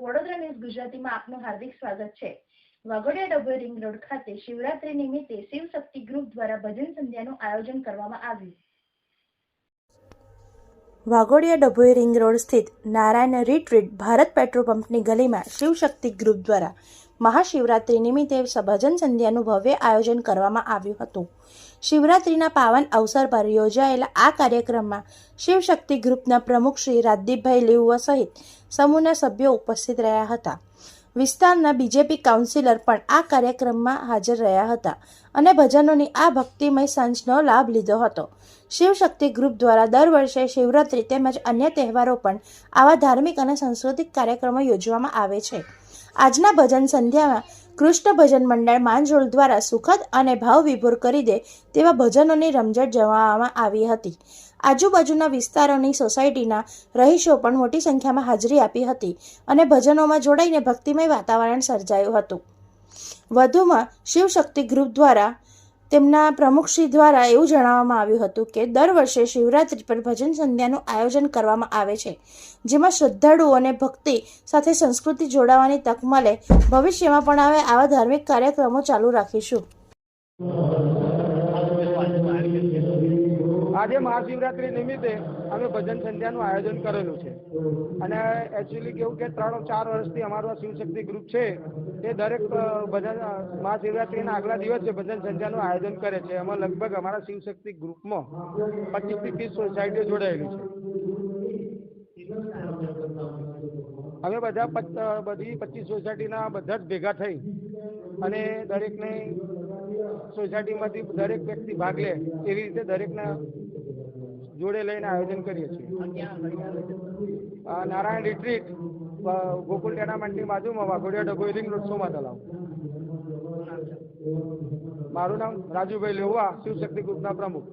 Vadodara news ગુજરાતીમાં આપનું હાર્દિક સ્વાગત છે. વાઘોડિયા ડભોઈ રિંગ રોડ ખાતે શિવરાત્રી નિમિત્તે શિવ શક્તિ ગ્રુપ દ્વારા ભજન સંધ્યાનું આયોજન કરવામાં આવ્યું. વાઘોડિયા ડભોઈ રિંગ રોડ સ્થિત નારાયણ રીટ્રીટ ભારત પેટ્રોલ પંપની ગલીમાં શિવશક્તિ ગ્રુપ દ્વારા મહાશિવરાત્રી નિમિત્તે ભજન સંધ્યાનું ભવ્ય આયોજન કરવામાં આવ્યું હતું. શિવરાત્રીના પાવન અવસર પર યોજાયેલા આ કાર્યક્રમમાં શિવશક્તિ ગ્રુપના પ્રમુખ શ્રી રાજદીપભાઈ લેઉવા સહિત સમૂહના સભ્યો ઉપસ્થિત રહ્યા હતા. વિસ્તારના બીજેપી કાઉન્સિલર પણ આ કાર્યક્રમમાં હાજર રહ્યા હતા અને ભજનોની આ ભક્તિમય સાંજનો લાભ લીધો હતો. શિવશક્તિ ગ્રુપ દ્વારા દર વર્ષે શિવરાત્રી તેમજ અન્ય તહેવારો પણ આવા ધાર્મિક અને સાંસ્કૃતિક કાર્યક્રમો યોજવામાં આવે છે. આજના ભજન સંધ્યામાં કૃષ્ણ ભજન મંડળ માંજોળ દ્વારા સુખદ અને ભાવ વિભોર કરી દે તેવા ભજનોની રમઝટ જમાવવામાં આવી હતી. આજુબાજુના વિસ્તારોની સોસાયટીના રહીશો પણ મોટી સંખ્યામાં હાજરી આપી હતી અને ભજનોમાં જોડાઈને ભક્તિમય વાતાવરણ સર્જાયું હતું. વધુમાં શિવશક્તિ ગ્રુપ દ્વારા તેમના પ્રમુખશ્રી દ્વારા એવું જણાવવામાં આવ્યું હતું કે દર વર્ષે શિવરાત્રી પર ભજન સંધ્યાનું આયોજન કરવામાં આવે છે, જેમાં શ્રદ્ધાળુઓને ભક્તિ સાથે સંસ્કૃતિ જોડાવાની તક મળે. ભવિષ્યમાં પણ હવે આવા ધાર્મિક કાર્યક્રમો ચાલુ રાખીશું. આજે મહાશિવરાત્રી નિમિત્તે અમે ભજન સંધ્યાનું આયોજન કરેલું છે. અને એકચ્યુઅલી કેવું કે ત્રણ ચાર વર્ષથી અમારું આ શિવશક્તિ ગ્રુપ છે, એ દરેક ભજન મહાશિવરાત્રિના આગલા દિવસે ભજન સંધ્યાનું આયોજન કરે છે. એમાં લગભગ અમારા શિવશક્તિ ગ્રુપમાં પચીસથી ત્રીસ સોસાયટીઓ જોડાયેલી છે. અમે બધા બધી પચીસ સોસાયટીના બધા જ ભેગા થઈ અને દરેકને સોસાયટીમાંથી દરેક વ્યક્તિ ભાગ લે એવી રીતે દરેકના જોડે લઈને આયોજન કરીએ છીએ. નારાયણ રિટ્રીટ ગોકુલ ટેનામેન્ટની બાજુમાં વાઘોડિયા ડભોઈ રિંગ રોડ, સોમા તલાવ મારું નામ રાજુભાઈ લેવા શિવશક્તિ ગ્રુપના પ્રમુખ.